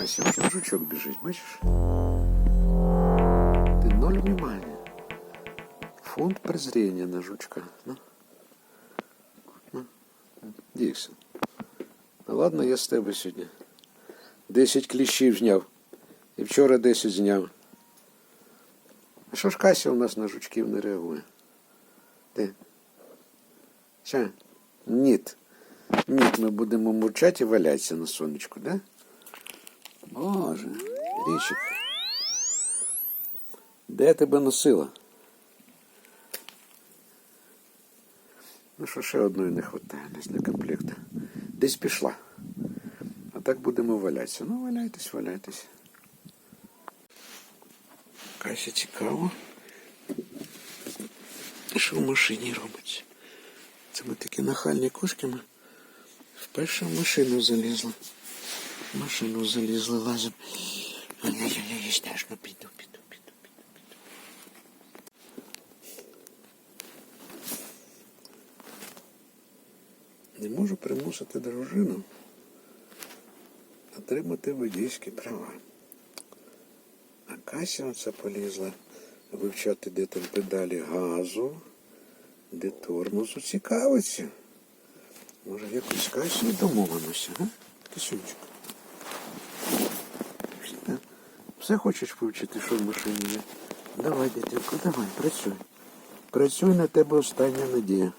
Кася, вже жучок біжить, бачиш? Ти ноль внимания. Фонд презрения на жучка. Ну. Ну. Дівся. Ну ладно, я з тебе сьогодні. Десять кліщів зняв. І вчора десять зняв. А що ж Кася у нас на жучків не реагує? Ти? Що? Ніт. Ніт, ми будемо мурчати і валятися на сонечку, да? Боже, річик. Де тебе носила? Ну що ще одної не вистачає десь на комплект. Десь пішла. А так будемо валятися. Ну, валяйтесь, валяйтесь. Кася цікаво. Що в машині робить? Це ми такі нахальні кошки. Ми вперше в машину залізли. Машину залізли, лазимо. Ай-яй-яй, страшно, піду, піду, піду, піду, піду. Не можу примусити дружину отримати водійські права. А Кася оце полізла вивчати, де там педалі газу, де тормозу. Цікавиться. Може, якось Касі домовимося, а? Кисюнчик. Все, все хочеш вивчити, що в машині є? Давай, дитинко, давай, працюй. Працюй на тебе остання надія.